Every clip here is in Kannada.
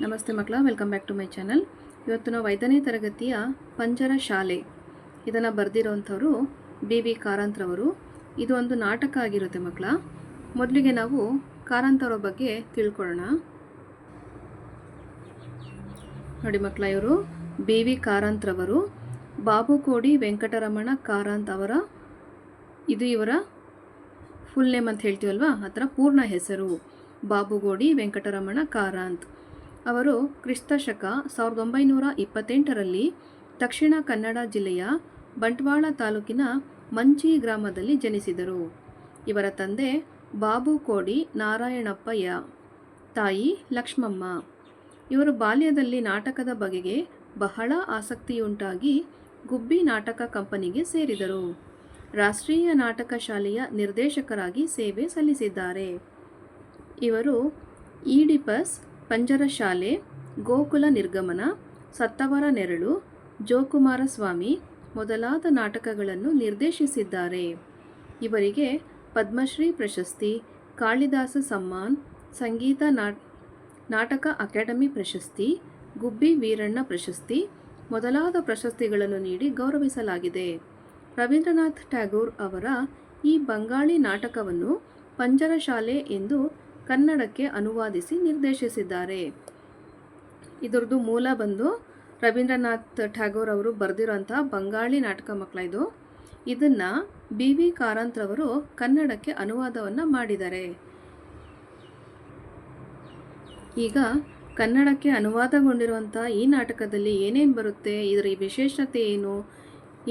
ನಮಸ್ತೆ ಮಕ್ಕಳ welcome back to my channel ಇವತ್ತು ನಾವು ಐದನೇ ತರಗತಿಯ ಪಂಜರ ಶಾಲೆ ಇದನ್ನು ಬರೆದಿರೋವಂಥವ್ರು ಬಿ ವಿ ಕಾರಂತ್ರವರು ಇದು ಒಂದು ನಾಟಕ ಆಗಿರುತ್ತೆ ಮಕ್ಕಳ. ಮೊದಲಿಗೆ ನಾವು ಕಾರಂತ್ರವರ ಬಗ್ಗೆ ತಿಳ್ಕೊಳ್ಳೋಣ. ನೋಡಿ ಮಕ್ಕಳ, ಇವರು ಬಿ ವಿ ಕಾರಂತ್ರವರು ಬಾಬುಕೋಡಿ ವೆಂಕಟರಮಣ ಕಾರಂತ್ ಅವರ, ಇದು ಇವರ ಫುಲ್ ನೇಮ್ ಅಂತ ಹೇಳ್ತೀವಲ್ವಾ? ಆ ಥರ ಪೂರ್ಣ ಹೆಸರು. ಬಾಬುಗೋಡಿ ವೆಂಕಟರಮಣ ಕಾರಂತ್. ಅವರು ಕ್ರಿಸ್ತಶಕ ಸಾವಿರದ ಒಂಬೈನೂರ ಇಪ್ಪತ್ತೆಂಟರಲ್ಲಿ ದಕ್ಷಿಣ ಕನ್ನಡ ಜಿಲ್ಲೆಯ ಬಂಟ್ವಾಳ ತಾಲೂಕಿನ ಮಂಚಿ ಗ್ರಾಮದಲ್ಲಿ ಜನಿಸಿದರು. ಇವರ ತಂದೆ ಬಾಬು ಕೋಡಿ ನಾರಾಯಣಪ್ಪಯ್ಯ ತಾಯಿ ಲಕ್ಷ್ಮಮ್ಮ. ಇವರು ಬಾಲ್ಯದಲ್ಲಿ ನಾಟಕದ ಬಗೆಗೆ ಬಹಳ ಆಸಕ್ತಿಯುಂಟಾಗಿ ಗುಬ್ಬಿ ನಾಟಕ ಕಂಪನಿಗೆ ಸೇರಿದರು. ರಾಷ್ಟ್ರೀಯ ನಾಟಕ ಶಾಲೆಯ ನಿರ್ದೇಶಕರಾಗಿ ಸೇವೆ ಸಲ್ಲಿಸಿದ್ದಾರೆ. ಇವರು ಈಡಿಪಸ್ ಪಂಜರ ಶಾಲೆ, ಗೋಕುಲ ನಿರ್ಗಮನ, ಸತ್ತವರ ನೆರಳು, ಜೋಕುಮಾರ ಸ್ವಾಮಿ ಮೊದಲಾದ ನಾಟಕಗಳನ್ನು ನಿರ್ದೇಶಿಸಿದ್ದಾರೆ. ಇವರಿಗೆ ಪದ್ಮಶ್ರೀ ಪ್ರಶಸ್ತಿ, ಕಾಳಿದಾಸ ಸಮ್ಮಾನ್, ಸಂಗೀತ ನಾಟ್, ನಾಟಕ ಅಕಾಡೆಮಿ ಪ್ರಶಸ್ತಿ, ಗುಬ್ಬಿ ವೀರಣ್ಣ ಪ್ರಶಸ್ತಿ ಮೊದಲಾದ ಪ್ರಶಸ್ತಿಗಳನ್ನು ನೀಡಿ ಗೌರವಿಸಲಾಗಿದೆ. ರವೀಂದ್ರನಾಥ್ ಟ್ಯಾಗೋರ್ ಅವರ ಈ ಬಂಗಾಳಿ ನಾಟಕವನ್ನು ಪಂಜರ ಶಾಲೆ ಎಂದು ಕನ್ನಡಕ್ಕೆ ಅನುವಾದಿಸಿ ನಿರ್ದೇಶಿಸಿದ್ದಾರೆ. ಇದರದ್ದು ಮೂಲ ಬಂದು ರವೀಂದ್ರನಾಥ್ ಠಾಗೋರ್ ಅವರು ಬರೆದಿರೋಂಥ ಬಂಗಾಳಿ ನಾಟಕ ಮಕ್ಕಳ ಇದು. ಇದನ್ನು ಬಿ ವಿ ಕಾರಂತ್ರವರು ಕನ್ನಡಕ್ಕೆ ಅನುವಾದವನ್ನು ಮಾಡಿದ್ದಾರೆ. ಈಗ ಕನ್ನಡಕ್ಕೆ ಅನುವಾದಗೊಂಡಿರುವಂಥ ಈ ನಾಟಕದಲ್ಲಿ ಏನೇನು ಬರುತ್ತೆ, ಇದರ ಈ ವಿಶೇಷತೆ ಏನು,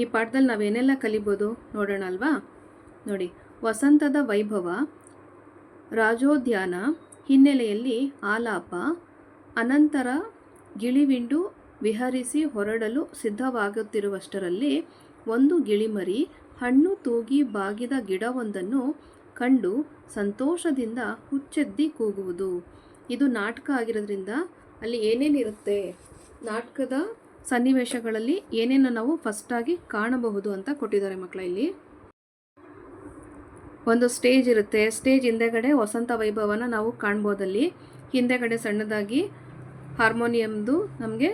ಈ ಪಾಠದಲ್ಲಿ ನಾವೇನೆಲ್ಲ ಕಲಿಬೋದು ನೋಡೋಣ ಅಲ್ವಾ? ನೋಡಿ, ವಸಂತದ ವೈಭವ ರಾಜೋದ್ಯಾನ ಹಿನ್ನೆಲೆಯಲ್ಲಿ ಆಲಾಪ, ಅನಂತರ ಗಿಳಿವಿಂಡು ವಿಹರಿಸಿ ಹೊರಡಲು ಸಿದ್ಧವಾಗುತ್ತಿರುವಷ್ಟರಲ್ಲಿ ಒಂದು ಗಿಳಿಮರಿ ಹಣ್ಣು ತೂಗಿ ಬಾಗಿದ ಗಿಡವೊಂದನ್ನು ಕಂಡು ಸಂತೋಷದಿಂದ ಹುಚ್ಚೆದ್ದಿ ಕೂಗುವುದು. ಇದು ನಾಟಕ ಆಗಿರೋದ್ರಿಂದ ಅಲ್ಲಿ ಏನೇನಿರುತ್ತೆ? ನಾಟಕದ ಸನ್ನಿವೇಶಗಳಲ್ಲಿ ಏನೇನು ನಾವು ಫಸ್ಟಾಗಿ ಕಾಣಬಹುದು ಅಂತ ಕೊಟ್ಟಿದ್ದಾರೆ ಮಕ್ಕಳ ಇಲ್ಲಿ. ಒಂದು ಸ್ಟೇಜ್ ಇರುತ್ತೆ. ಸ್ಟೇಜ್ ಹಿಂದೆಗಡೆ ವಸಂತ ವೈಭವನ ನಾವು ಕಾಣ್ಬೋದಲ್ಲಿ. ಹಿಂದೆಗಡೆ ಸಣ್ಣದಾಗಿ ಹಾರ್ಮೋನಿಯಮ್ದು ನಮಗೆ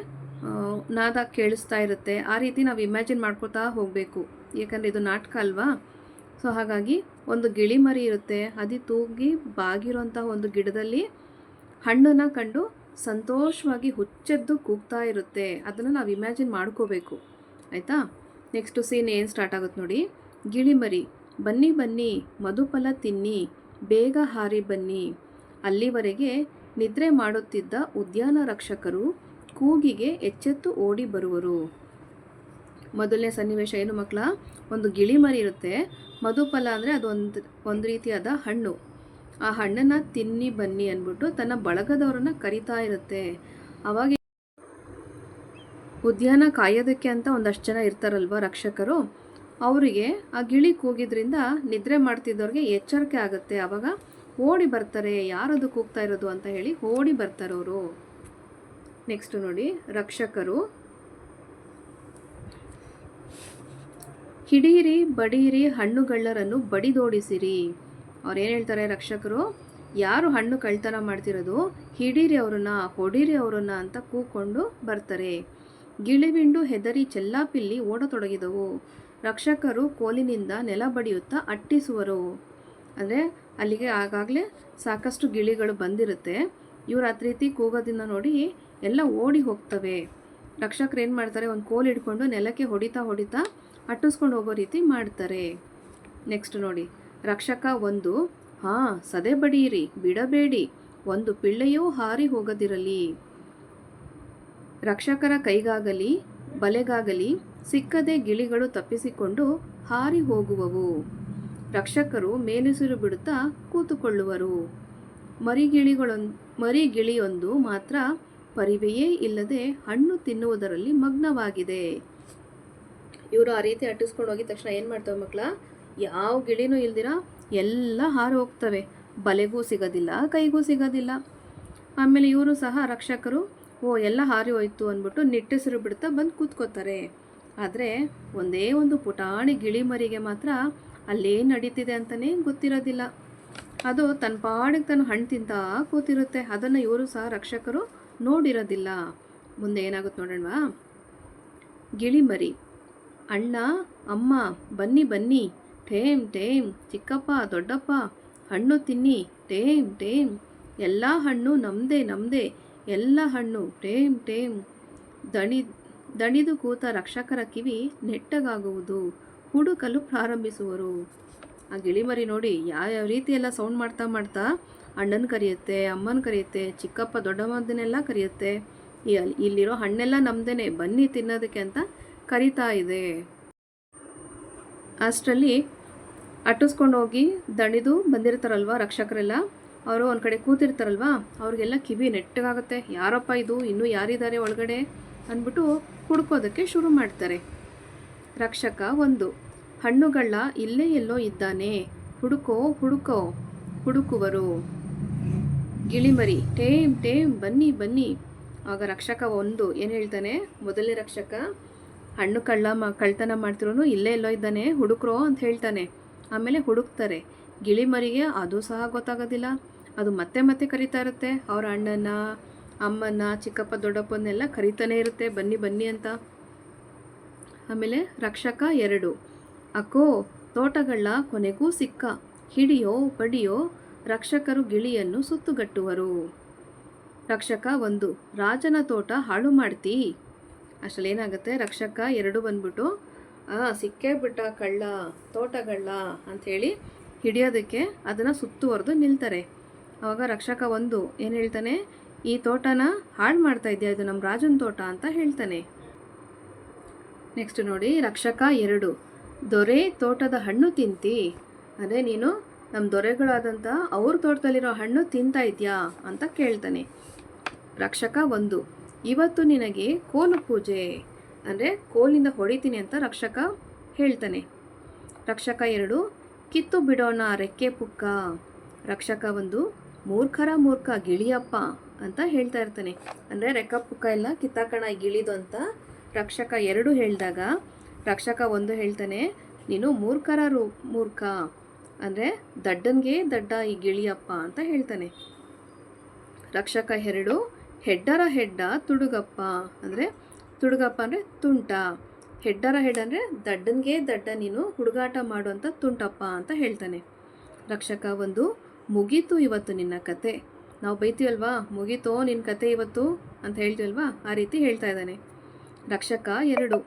ನಾದ ಕೇಳಿಸ್ತಾ ಇರುತ್ತೆ. ಆ ರೀತಿ ನಾವು ಇಮ್ಯಾಜಿನ್ ಮಾಡ್ಕೊತಾ ಹೋಗಬೇಕು. ಏಕೆಂದರೆ ಇದು ನಾಟಕ ಅಲ್ವಾ? ಸೊ, ಹಾಗಾಗಿ ಒಂದು ಗಿಳಿಮರಿ ಇರುತ್ತೆ. ಅದು ತೂಗಿ ಬಾಗಿರೋಂಥ ಒಂದು ಗಿಡದಲ್ಲಿ ಹಣ್ಣನ್ನು ಕಂಡು ಸಂತೋಷವಾಗಿ ಹುಚ್ಚೆದ್ದು ಕೂಗ್ತಾ ಇರುತ್ತೆ. ಅದನ್ನು ನಾವು ಇಮ್ಯಾಜಿನ್ ಮಾಡ್ಕೋಬೇಕು. ಆಯಿತಾ? ನೆಕ್ಸ್ಟು ಸೀನ್ ಏನು ಸ್ಟಾರ್ಟ್ ಆಗುತ್ತೆ ನೋಡಿ. ಗಿಳಿಮರಿ. ಬನ್ನಿ ಬನ್ನಿ, ಮಧುಫಲ ತಿನ್ನಿ, ಬೇಗ ಹಾರಿ ಬನ್ನಿ. ಅಲ್ಲಿವರೆಗೆ ನಿದ್ರೆ ಮಾಡುತ್ತಿದ್ದ ಉದ್ಯಾನ ರಕ್ಷಕರು ಕೂಗಿಗೆ ಎಚ್ಚೆತ್ತು ಓಡಿ ಬರುವರು. ಮೊದಲನೇ ಸನ್ನಿವೇಶ ಏನು ಮಕ್ಕಳ? ಒಂದು ಗಿಳಿಮರಿ ಇರುತ್ತೆ. ಮಧುಫಲ ಅಂದರೆ ಅದೊಂದು ಒಂದು ರೀತಿಯಾದ ಹಣ್ಣು. ಆ ಹಣ್ಣನ್ನು ತಿನ್ನಿ ಬನ್ನಿ ಅಂದ್ಬಿಟ್ಟು ತನ್ನ ಬಳಗದವರನ್ನ ಕರಿತಾ ಇರುತ್ತೆ. ಅವಾಗ ಉದ್ಯಾನ ಕಾಯೋದಕ್ಕೆ ಅಂತ ಒಂದಷ್ಟು ಜನ ಇರ್ತಾರಲ್ವ ರಕ್ಷಕರು? ಅವರಿಗೆ ಆ ಗಿಳಿ ಕೂಗಿದ್ರಿಂದ ನಿದ್ರೆ ಮಾಡ್ತಿದ್ದವ್ರಿಗೆ ಎಚ್ಚರಿಕೆ ಆಗುತ್ತೆ. ಆವಾಗ ಓಡಿ ಬರ್ತಾರೆ, ಯಾರದು ಕೂಗ್ತಾ ಇರೋದು ಅಂತ ಹೇಳಿ ಓಡಿ ಬರ್ತಾರೆ ಅವರು. ನೆಕ್ಸ್ಟ್ ನೋಡಿ, ರಕ್ಷಕರು. ಹಿಡೀರಿ, ಬಡೀರಿ, ಹಣ್ಣುಗಳ್ಳರನ್ನು ಬಡಿದೋಡಿಸಿರಿ. ಅವ್ರು ಏನು ಹೇಳ್ತಾರೆ ರಕ್ಷಕರು? ಯಾರು ಹಣ್ಣು ಕಳ್ತನ ಮಾಡ್ತಿರೋದು, ಹಿಡೀರಿ ಅವರನ್ನ, ಹೊಡೀರಿ ಅವರನ್ನ ಅಂತ ಕೂಕೊಂಡು ಬರ್ತಾರೆ. ಗಿಳಿಬಿಂಡು ಹೆದರಿ ಚೆಲ್ಲಾಪಿಲ್ಲಿ ಓಡತೊಡಗಿದವು. ರಕ್ಷಕರು ಕೋಲಿನಿಂದ ನೆಲ ಬಡಿಯುತ್ತಾ ಅಟ್ಟಿಸುವರು. ಅಂದರೆ ಅಲ್ಲಿಗೆ ಆಗಾಗಲೇ ಸಾಕಷ್ಟು ಗಿಳಿಗಳು ಬಂದಿರುತ್ತೆ. ಇವ್ರು ಆ ರೀತಿ ಕೂಗೋದನ್ನ ನೋಡಿ ಎಲ್ಲ ಓಡಿ ಹೋಗ್ತವೆ. ರಕ್ಷಕರು ಏನು ಮಾಡ್ತಾರೆ, ಒಂದು ಕೋಲ್ ಹಿಡ್ಕೊಂಡು ನೆಲಕ್ಕೆ ಹೊಡಿತಾ ಹೊಡಿತಾ ಅಟ್ಟಿಸ್ಕೊಂಡು ಹೋಗೋ ರೀತಿ ಮಾಡ್ತಾರೆ. ನೆಕ್ಸ್ಟ್ ನೋಡಿ, ರಕ್ಷಕ ಒಂದು, ಹಾಂ, ಸದೆ ಬಡಿಯಿರಿ, ಬಿಡಬೇಡಿ, ಒಂದು ಪಿಳ್ಳೆಯೂ ಹಾರಿ ಹೋಗದಿರಲಿ. ರಕ್ಷಕರ ಕೈಗಾಗಲಿ, ಬಲೆಗಾಗಲಿ ಸಿಕ್ಕದೆ ಗಿಳಿಗಳು ತಪ್ಪಿಸಿಕೊಂಡು ಹಾರಿ ಹೋಗುವವು. ರಕ್ಷಕರು ಮೇಲುಸಿರು ಬಿಡುತ್ತಾ ಕೂತುಕೊಳ್ಳುವರು. ಮರಿಗಿಳಿಗಳೊಂದು ಮರಿಗಿಳಿಯೊಂದು ಮಾತ್ರ ಪರಿವೆಯೇ ಇಲ್ಲದೆ ಹಣ್ಣು ತಿನ್ನುವುದರಲ್ಲಿ ಮಗ್ನವಾಗಿದೆ. ಇವರು ಆ ರೀತಿ ಅಟ್ಟಿಸ್ಕೊಂಡು ಹೋಗಿದ ತಕ್ಷಣ ಏನು ಮಾಡ್ತವೆ ಮಕ್ಕಳ ಯಾವ ಗಿಳಿನೂ ಇಲ್ದಿರ ಎಲ್ಲ ಹಾರಿ ಹೋಗ್ತವೆ. ಬಲೆಗೂ ಸಿಗೋದಿಲ್ಲ, ಕೈಗೂ ಸಿಗೋದಿಲ್ಲ. ಆಮೇಲೆ ಇವರು ಸಹ ರಕ್ಷಕರು, ಓ ಎಲ್ಲ ಹಾರಿ ಹೋಯ್ತು ಅಂದ್ಬಿಟ್ಟು ನಿಟ್ಟೆಸರು ಬಿಡ್ತಾ ಬಂದು ಕೂತ್ಕೋತಾರೆ. ಆದರೆ ಒಂದೇ ಒಂದು ಪುಟಾಣಿ ಗಿಳಿಮರಿಗೆ ಮಾತ್ರ ಅಲ್ಲೇನು ನಡೀತಿದೆ ಅಂತಲೇ ಗೊತ್ತಿರೋದಿಲ್ಲ. ಅದು ತನ್ನ ಪಾಡಿಗೆ ತಾನು ಹಣ್ಣು ತಿಂತಾ ಕೂತಿರುತ್ತೆ. ಅದನ್ನು ಇವರು ಸಹ ರಕ್ಷಕರು ನೋಡಿರೋದಿಲ್ಲ. ಮುಂದೆ ಏನಾಗುತ್ತೆ ನೋಡೋಣವಾ? ಗಿಳಿಮರಿ ಅಣ್ಣ, ಅಮ್ಮ, ಬನ್ನಿ ಬನ್ನಿ, ಟೇಮ್ ಟೇಮ್, ಚಿಕ್ಕಪ್ಪ, ದೊಡ್ಡಪ್ಪ, ಹಣ್ಣು ತಿನ್ನಿ, ಟೇಮ್ ಟೇಮ್, ಎಲ್ಲ ಹಣ್ಣು ನಮ್ಮದೇ ನಮ್ಮದೇ ಎಲ್ಲ ಹಣ್ಣು, ಟೇಮ್ ಟೇಮ್, ದಣಿ ದಣಿದು ಕೂತ ರಕ್ಷಕರ ಕಿವಿ ನೆಟ್ಟಗಾಗುವುದು. ಹುಡುಕಲು ಪ್ರಾರಂಭಿಸುವರು. ಆ ಗಿಳಿಮರಿ ನೋಡಿ ಯಾವ ರೀತಿ ಎಲ್ಲ ಸೌಂಡ್ ಮಾಡ್ತಾ ಮಾಡ್ತಾ ಅಣ್ಣನ ಕರೆಯುತ್ತೆ, ಅಮ್ಮನ ಕರೆಯುತ್ತೆ, ಚಿಕ್ಕಪ್ಪ ದೊಡ್ಡಮ್ಮದನ್ನೆಲ್ಲ ಕರೆಯುತ್ತೆ. ಇಲ್ಲಿರೋ ಹಣ್ಣೆಲ್ಲ ನಮ್ದೇನೆ, ಬನ್ನಿ ತಿನ್ನೋದಕ್ಕೆ ಅಂತ ಕರಿತಾ ಇದೆ. ಅಷ್ಟರಲ್ಲಿ ಅಟ್ಟಿಸ್ಕೊಂಡು ಹೋಗಿ ದಣಿದು ಬಂದಿರ್ತಾರಲ್ವ ರಕ್ಷಕರೆಲ್ಲ? ಅವರು ಒಂದು ಕಡೆ ಕೂತಿರ್ತಾರಲ್ವ? ಅವ್ರಿಗೆಲ್ಲ ಕಿವಿ ನೆಟ್ಟಗಾಗುತ್ತೆ. ಯಾರಪ್ಪ ಇದು? ಇನ್ನೂ ಯಾರಿದ್ದಾರೆ ಒಳಗಡೆ? ಅಂದ್ಬಿಟ್ಟು ಹುಡ್ಕೋದಕ್ಕೆ ಶುರು ಮಾಡ್ತಾರೆ. ರಕ್ಷಕ ಒಂದು, ಹಣ್ಣುಗಳ ಇಲ್ಲೇ ಎಲ್ಲೋ ಇದ್ದಾನೆ. ಹುಡುಕೋ ಹುಡುಕೋ, ಹುಡುಕುವರು. ಗಿಳಿಮರಿ, ಟೇಮ್ ಟೇಮ್, ಬನ್ನಿ ಬನ್ನಿ. ಆಗ ರಕ್ಷಕ ಒಂದು ಏನು ಹೇಳ್ತಾನೆ? ಮೊದಲನೇ ರಕ್ಷಕ, ಹಣ್ಣು ಕಳ್ಳ ಮ, ಕಳ್ತನ ಮಾಡ್ತಿರೋನು ಇಲ್ಲೇ ಎಲ್ಲೋ ಇದ್ದಾನೆ, ಹುಡುಕ್ರೋ ಅಂತ ಹೇಳ್ತಾನೆ. ಆಮೇಲೆ ಹುಡುಕ್ತಾರೆ. ಗಿಳಿಮರಿಗೆ ಅದು ಸಹ ಗೊತ್ತಾಗೋದಿಲ್ಲ. ಅದು ಮತ್ತೆ ಮತ್ತೆ ಕರಿತಾ ಇರುತ್ತೆ. ಅವರ ಅಣ್ಣನ ಅಮ್ಮನ ಚಿಕ್ಕಪ್ಪ, ದೊಡ್ಡಪ್ಪನ್ನೆಲ್ಲ ಕರಿತಾನೆ ಇರುತ್ತೆ. ಬನ್ನಿ ಬನ್ನಿ ಅಂತ. ಆಮೇಲೆ ರಕ್ಷಕ ಎರಡು. ಅಕ್ಕೋ ತೋಟಗಳ ಕೊನೆಗೂ ಸಿಕ್ಕ. ಹಿಡಿಯೋ, ಪಡಿಯೋ ರಕ್ಷಕರು ಗಿಳಿಯನ್ನು ಸುತ್ತುಗಟ್ಟುವರು. ರಕ್ಷಕ ಒಂದು, ರಾಜನ ತೋಟ ಹಾಳು ಮಾಡ್ತಿ. ಅಷ್ಟರಲ್ಲಿ ಏನಾಗುತ್ತೆ ರಕ್ಷಕ ಎರಡು ಬಂದ್ಬಿಟ್ಟು ಸಿಕ್ಕೇ ಬಿಟ್ಟ ಕಳ್ಳ ತೋಟಗಳ ಅಂಥೇಳಿ ಹಿಡಿಯೋದಕ್ಕೆ ಅದನ್ನು ಸುತ್ತುವರೆದು ನಿಲ್ತಾರೆ. ಆವಾಗ ರಕ್ಷಕ ಒಂದು ಏನು ಹೇಳ್ತಾನೆ? ಈ ತೋಟನ ಹಾಳು ಮಾಡ್ತಾ ಇದೆಯಾ? ಇದು ನಮ್ಮ ರಾಜನ ತೋಟ ಅಂತ ಹೇಳ್ತಾನೆ. ನೆಕ್ಸ್ಟ್ ನೋಡಿ, ರಕ್ಷಕ ಎರಡು. ದೊರೆ ತೋಟದ ಹಣ್ಣು ತಿಂತಿ. ಅದೇ ನೀನು ನಮ್ಮ ದೊರೆಗಳಾದಂಥ ಅವ್ರ ತೋಟದಲ್ಲಿರೋ ಹಣ್ಣು ತಿಂತಾ ಇದೆಯಾ ಅಂತ ಕೇಳ್ತಾನೆ. ರಕ್ಷಕ ಒಂದು. ಇವತ್ತು ನಿನಗೆ ಕೋಲು ಪೂಜೆ. ಅಂದರೆ ಕೋಲಿಂದ ಹೊಡಿತೀನಿ ಅಂತ ರಕ್ಷಕ ಹೇಳ್ತಾನೆ. ರಕ್ಷಕ ಎರಡು. ಕಿತ್ತು ಬಿಡೋಣ ರೆಕ್ಕೆ ಪುಕ್ಕ. ರಕ್ಷಕ ಒಂದು. ಮೂರ್ಖರ ಮೂರ್ಖ ಗಿಳಿಯಪ್ಪ. ಅಂತ ಹೇಳ್ತಾ ಇರ್ತಾನೆ. ಅಂದರೆ ರೆಕ್ಕ ಪುಕ್ಕ ಎಲ್ಲ ಕಿತ್ತಾಕಣ, ಗಿಳಿದು ಅಂತ ರಕ್ಷಕ ಎರಡು ಹೇಳಿದಾಗ, ರಕ್ಷಕ ಒಂದು ಹೇಳ್ತಾನೆ, ನೀನು ಮೂರ್ಖರ ರೂ, ಮೂರ್ಖ. ಅಂದರೆ ದಡ್ಡನ್ಗೆ ದಡ್ಡ ಈ ಗಿಳಿಯಪ್ಪ ಅಂತ ಹೇಳ್ತಾನೆ. ರಕ್ಷಕ ಎರಡು, ಹೆಡ್ಡರ ಹೆಡ್ಡ ತುಡುಗಪ್ಪ ಅಂದರೆ ತುಡುಗಪ್ಪ ಅಂದರೆ ತುಂಟ. ಹೆಡ್ಡರ ಹೆಡ್ ಅಂದರೆ ದಡ್ಡನಿಗೆ ದಡ್ಡ, ನೀನು ಹುಡುಗಾಟ ಮಾಡುವಂಥ ತುಂಟಪ್ಪ ಅಂತ ಹೇಳ್ತಾನೆ. ರಕ್ಷಕ ಒಂದು, ಮುಗೀತು ಇವತ್ತು ನಿನ್ನ ಕತೆ. ನಾವು ಬೈತೀವಲ್ವಾ? ಮುಗೀತೋ ನಿನ್ನ ಕತೆ ಇವತ್ತು? ಅಂತ ಹೇಳ್ತೀವಲ್ವಾ? ಆ ರೀತಿ ಹೇಳ್ತಾ ಇದ್ದಾನೆ. ರಕ್ಷಕ ಎರಡು.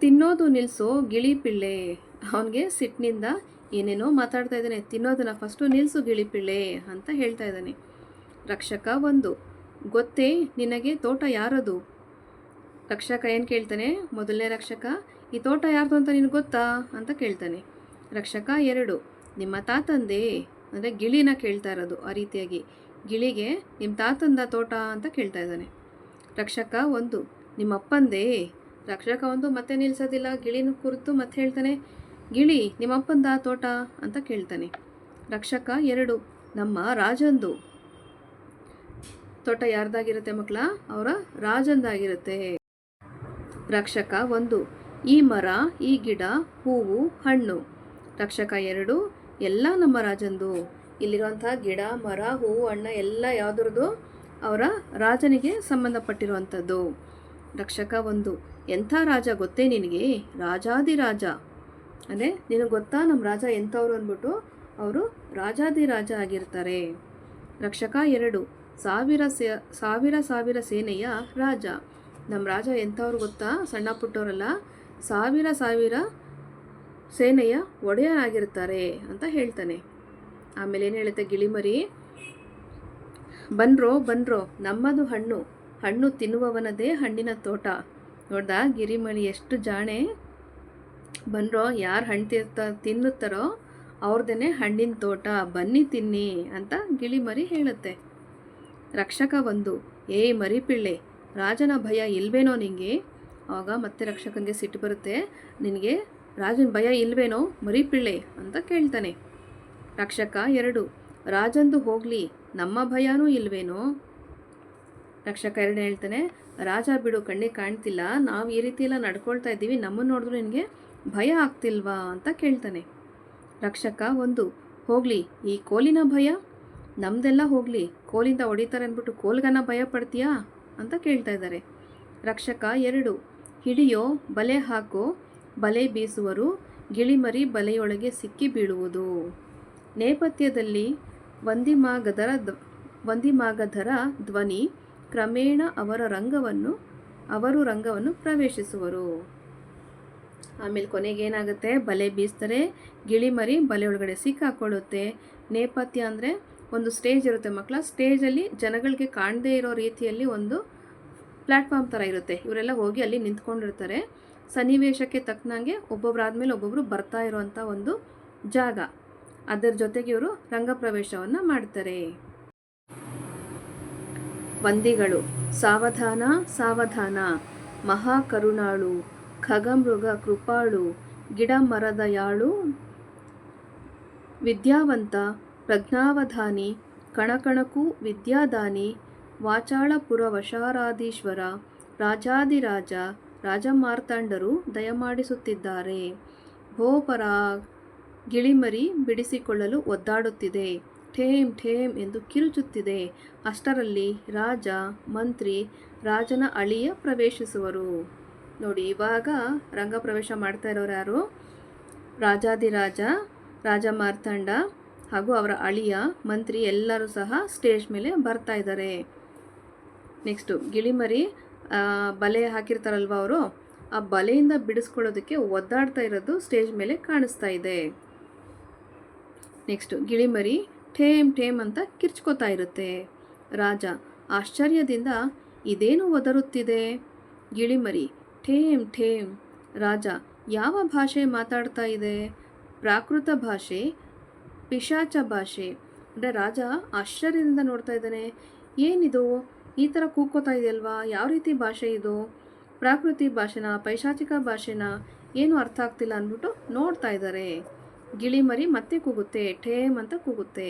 ತಿನ್ನೋದು ನಿಲ್ಲಿಸೋ ಗಿಳಿ ಪಿಳ್ಳೆ. ಅವನಿಗೆ ಸಿಟ್ಟಿನಿಂದ ಏನೇನೋ ಮಾತಾಡ್ತಾ ಇದ್ದಾನೆ. ತಿನ್ನೋದನ್ನ ಫಸ್ಟು ನಿಲ್ಲಿಸು ಗಿಳಿ ಪಿಳ್ಳೆ ಅಂತ ಹೇಳ್ತಾ ಇದ್ದಾನೆ. ರಕ್ಷಕ ಒಂದು. ಗೊತ್ತೇ ನಿನಗೆ ತೋಟ ಯಾರದು? ರಕ್ಷಕ ಏನು ಕೇಳ್ತಾನೆ? ಮೊದಲನೇ ರಕ್ಷಕ, ಈ ತೋಟ ಯಾರ್ದು ಅಂತ ನಿನಗೆ ಗೊತ್ತಾ? ಅಂತ ಕೇಳ್ತಾನೆ. ರಕ್ಷಕ ಎರಡು. ನಿಮ್ಮ ತಾತಂದೇ. ಅಂದರೆ ಗಿಳಿನ ಕೇಳ್ತಾ ಇರೋದು ಆ ರೀತಿಯಾಗಿ. ಗಿಳಿಗೆ ನಿಮ್ಮ ತಾತಂದ ತೋಟ ಅಂತ ಕೇಳ್ತಾ ಇದ್ದಾನೆ. ರಕ್ಷಕ ಒಂದು, ನಿಮ್ಮ ಅಪ್ಪಂದೇ? ರಕ್ಷಕ ಒಂದು, ಮತ್ತೆ ನಿಲ್ಲಿಸೋದಿಲ್ಲ ಗಿಳಿನ ಕುರಿತು ಮತ್ತೆ ಹೇಳ್ತಾನೆ, ಗಿಳಿ, ನಿಮ್ಮ ಅಪ್ಪಂದ ತೋಟ? ಅಂತ ಕೇಳ್ತಾನೆ. ರಕ್ಷಕ ಎರಡು, ನಮ್ಮ ರಾಜಂದು. ತೋಟ ಯಾರ್ದಾಗಿರುತ್ತೆ ಮಕ್ಕಳ ಅವರ ರಾಜಂದಾಗಿರುತ್ತೆ. ರಕ್ಷಕ ಒಂದು, ಈ ಮರ, ಈ ಗಿಡ, ಹೂವು, ಹಣ್ಣು. ರಕ್ಷಕ ಎರಡು ಎಲ್ಲ ನಮ್ಮ ರಾಜಂದು. ಇಲ್ಲಿರುವಂಥ ಗಿಡ, ಮರ, ಹೂವು ಹಣ್ಣ ಎಲ್ಲ ಯಾವುದ್ರದ್ದು ಅವರ ರಾಜನಿಗೆ ಸಂಬಂಧಪಟ್ಟಿರುವಂಥದ್ದು. ರಕ್ಷಕ ಒಂದು. ಎಂಥ ರಾಜ ಗೊತ್ತೇ ನಿನಗೆ? ರಾಜಾದಿರಾಜ ಅಂದರೆ ನಿನಗೆ ಗೊತ್ತಾ ನಮ್ಮ ರಾಜ ಎಂಥವ್ರು ಅಂದ್ಬಿಟ್ಟು ಅವರು ರಾಜಾದಿರಾಜ ಆಗಿರ್ತಾರೆ. ರಕ್ಷಕ ಎರಡು. ಸಾವಿರ ಸೇ, ಸಾವಿರ ಸಾವಿರ ಸೇನೆಯ ರಾಜ. ನಮ್ಮ ರಾಜ ಎಂಥವ್ರು ಗೊತ್ತಾ? ಸಣ್ಣ ಪುಟ್ಟವರಲ್ಲ. ಸಾವಿರ ಸಾವಿರ ಸೇನೆಯ ಒಡೆಯರಾಗಿರ್ತಾರೆ ಅಂತ ಹೇಳ್ತಾನೆ. ಆಮೇಲೆ ಏನು ಹೇಳುತ್ತೆ ಗಿಳಿಮರಿ? ಬನ್ರೋ ಬನ್ರೋ, ನಮ್ಮದು ಹಣ್ಣು. ಹಣ್ಣು ತಿನ್ನುವವನದೇ ಹಣ್ಣಿನ ತೋಟ. ನೋಡ್ದ, ಗಿರಿಮರಿ ಎಷ್ಟು ಜಾಣೆ. ಬನ್ರೋ, ಯಾರು ಹಣ್ಣು ತಿರ್ತ, ತಿನ್ನುತ್ತಾರೋ ಅವ್ರದೇ ಹಣ್ಣಿನ ತೋಟ. ಬನ್ನಿ ತಿನ್ನಿ ಅಂತ ಗಿಳಿಮರಿ ಹೇಳುತ್ತೆ. ರಕ್ಷಕ ಒಂದು ಏಯ್ ಮರಿಪಿಳ್ಳೆ ರಾಜನ ಭಯ ಇಲ್ವೇನೋ ನಿಂಗೆ? ಆವಾಗ ಮತ್ತೆ ರಕ್ಷಕನಿಗೆ ಸಿಟ್ಟು ಬರುತ್ತೆ. ನಿನಗೆ ರಾಜನ ಭಯ ಇಲ್ವೇನೋ ಮರಿಪಿಳ್ಳೆ ಅಂತ ಕೇಳ್ತಾನೆ. ರಕ್ಷಕ ಎರಡು, ರಾಜಂದು ಹೋಗಲಿ, ನಮ್ಮ ಭಯನೂ ಇಲ್ವೇನೋ? ರಕ್ಷಕ ಎರಡು ಹೇಳ್ತಾನೆ, ರಾಜ ಬಿಡು, ಕಣ್ಣಿಗೆ ಕಾಣ್ತಿಲ್ಲ, ನಾವು ಈ ರೀತಿ ಎಲ್ಲ ನಡ್ಕೊಳ್ತಾ ಇದ್ದೀವಿ ನಮ್ಮನ್ನು ನೋಡಿದ್ರು ನಿನಗೆ ಭಯ ಆಗ್ತಿಲ್ವಾ ಅಂತ ಕೇಳ್ತಾನೆ. ರಕ್ಷಕ ಒಂದು, ಹೋಗಲಿ, ಈ ಕೋಲಿನ ಭಯ? ನಮ್ಮದೆಲ್ಲ ಹೋಗಲಿ, ಕೋಲಿಂದ ಹೊಡಿತಾರೆ ಅಂದ್ಬಿಟ್ಟು ಕೋಲ್ಗನ ಭಯ ಪಡ್ತೀಯಾ? ಅಂತ ಕೇಳ್ತಾ ಇದ್ದಾರೆ. ರಕ್ಷಕ ಎರಡು, ಹಿಡಿಯೋ, ಬಲೆ ಹಾಕೋ ಬಲೆ ಬೀಸುವರು ಗಿಳಿಮರಿ ಬಲೆಯೊಳಗೆ ಸಿಕ್ಕಿ ಬೀಳುವುದು. ನೇಪಥ್ಯದಲ್ಲಿ ವಂದಿಮಾಗಧರ ವಂದಿಮಾಗಧರ ಧ್ವನಿ ಕ್ರಮೇಣ ಅವರ ರಂಗವನ್ನು, ಅವರು ರಂಗವನ್ನು ಪ್ರವೇಶಿಸುವರು. ಆಮೇಲೆ ಕೊನೆಗೆ ಏನಾಗುತ್ತೆ? ಬಲೆ ಬೀಸ್ತಾರೆ, ಗಿಳಿಮರಿ ಬಲೆ ಒಳಗಡೆ ಸಿಕ್ಕಾಕೊಳ್ಳುತ್ತೆ ನೇಪಥ್ಯ ಅಂದರೆ ಒಂದು ಸ್ಟೇಜ್ ಇರುತ್ತೆ ಮಕ್ಕಳ, ಸ್ಟೇಜಲ್ಲಿ ಜನಗಳಿಗೆ ಕಾಣದೇ ಇರೋ ರೀತಿಯಲ್ಲಿ ಒಂದು ಪ್ಲ್ಯಾಟ್ಫಾರ್ಮ್ ಥರ ಇರುತ್ತೆ. ಇವರೆಲ್ಲ ಹೋಗಿ ಅಲ್ಲಿ ನಿಂತ್ಕೊಂಡಿರ್ತಾರೆ. ಸನ್ನಿವೇಶಕ್ಕೆ ತಕ್ಕನಂಗೆ ಒಬ್ಬೊಬ್ಬರಾದ್ಮೇಲೆ ಒಬ್ಬೊಬ್ಬರು ಬರ್ತಾ ಇರುವಂಥ ಒಂದು ಜಾಗ. ಅದರ ಜೊತೆಗೆ ಇವರು ರಂಗಪ್ರವೇಶವನ್ನು ಮಾಡ್ತಾರೆ. ವಂದಿಗಳು ಸಾವಧಾನ ಸಾವಧಾನ, ಮಹಾಕರುಣಾಳು, ಖಗಮೃಗ, ಕೃಪಾಳು, ಗಿಡ ಮರದ ಯಾಳು, ವಿದ್ಯಾವಂತ, ಪ್ರಜ್ಞಾವಧಾನಿ, ಕಣಕಣಕು, ವಿದ್ಯಾದಾನಿ, ವಾಚಾಳಪುರ ವಶಾರಾಧೀಶ್ವರ, ರಾಜಾದಿರಾಜ ರಾಜಮಾರ್ತಾಂಡರು ದಯಮಾಡಿಸುತ್ತಿದ್ದಾರೆ. ಭೋಪರಾಗ್ ಗಿಳಿಮರಿ ಬಿಡಿಸಿಕೊಳ್ಳಲು ಒದ್ದಾಡುತ್ತಿದೆ. ಠೇಮ್ ಠೇಮ್ ಎಂದು ಕಿರುಚುತ್ತಿದೆ. ಅಷ್ಟರಲ್ಲಿ ರಾಜ, ಮಂತ್ರಿ, ರಾಜನ ಅಳಿಯ ಪ್ರವೇಶಿಸುವರು. ನೋಡಿ, ಇವಾಗ ರಂಗ ಪ್ರವೇಶ ಮಾಡ್ತಾ ಇರೋರು ಯಾರು? ರಾಜಾದಿರಾಜ ರಾಜ ಮಾರ್ತಾಂಡ ಹಾಗೂ ಅವರ ಅಳಿಯ, ಮಂತ್ರಿ ಎಲ್ಲರೂ ಸಹ ಸ್ಟೇಜ್ ಮೇಲೆ ಬರ್ತಾ ಇದ್ದಾರೆ. ನೆಕ್ಸ್ಟು, ಗಿಳಿಮರಿ ಬಲೆ ಹಾಕಿರ್ತಾರಲ್ವ ಅವರು, ಆ ಬಲೆಯಿಂದ ಬಿಡಿಸ್ಕೊಳ್ಳೋದಕ್ಕೆ ಒದ್ದಾಡ್ತಾ ಇರೋದು ಸ್ಟೇಜ್ ಮೇಲೆ ಕಾಣಿಸ್ತಾ ಇದೆ. ನೆಕ್ಸ್ಟು, ಗಿಳಿಮರಿ ಠೇಮ್ ಠೇಮ್ ಅಂತ ಕಿರ್ಚ್ಕೋತಾ ಇರುತ್ತೆ. ರಾಜ ಆಶ್ಚರ್ಯದಿಂದ, ಇದೇನು ಒದರುತ್ತಿದೆ? ಗಿಳಿಮರಿ ಠೇಮ್ ಠೇಮ್, ರಾಜ ಯಾವ ಭಾಷೆ ಮಾತಾಡ್ತಾ ಇದೆ? ಪ್ರಾಕೃತ ಭಾಷೆ, ಪಿಶಾಚ ಭಾಷೆ. ಅಂದರೆ ರಾಜ ಆಶ್ಚರ್ಯದಿಂದ ನೋಡ್ತಾ ಇದ್ದಾನೆ, ಏನಿದು? ಈ ಥರ ಕೂಗ್ಕೋತಾ ಇದೆಯಲ್ವಾ? ಯಾವ ರೀತಿ ಭಾಷೆ ಇದು? ಪ್ರಾಕೃತಿ ಭಾಷೆನ, ಪೈಶಾಚಿಕ ಭಾಷೆನ? ಏನು ಅರ್ಥ ಆಗ್ತಿಲ್ಲ ಅಂದ್ಬಿಟ್ಟು ನೋಡ್ತಾ ಇದ್ದಾರೆ ಗಿಳಿಮರಿ ಮತ್ತೆ ಕೂಗುತ್ತೆ, ಠೇಮ್ ಅಂತ ಕೂಗುತ್ತೆ.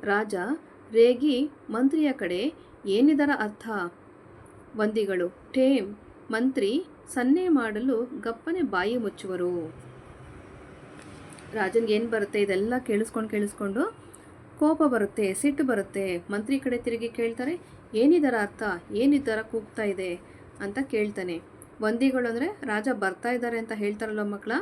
ರಾಜ, ರೇಗಿ, ಮಂತ್ರಿಯ ಕಡೆ ಏನಿದರ ಅರ್ಥ? ವಂದಿಗಳು, ಠೇಮ್, ಮಂತ್ರಿ, ಸನ್ನೆ ಮಾಡಲು ಗಪ್ಪನೆ ಬಾಯಿ ಮುಚ್ಚುವರು. ರಾಜನ್ಗೆ ಏನು ಬರುತ್ತೆ? ಇದೆಲ್ಲ ಕೇಳಿಸ್ಕೊಂಡು ಕೇಳಿಸ್ಕೊಂಡು ಕೋಪ ಬರುತ್ತೆ, ಸಿಟ್ಟು ಬರುತ್ತೆ. ಮಂತ್ರಿ ಕಡೆ ತಿರುಗಿ ಕೇಳ್ತಾರೆ ಏನಿದರ ಅರ್ಥ? ಏನಿದರ ಕೂಗ್ತಾ ಇದೆ? ಅಂತ ಕೇಳ್ತಾನೆ. ವಂದಿಗಳು ಅಂದರೆ ರಾಜ ಬರ್ತಾ ಇದ್ದಾರೆ ಅಂತ ಹೇಳ್ತಾರಲ್ಲ ಮಕ್ಕಳ?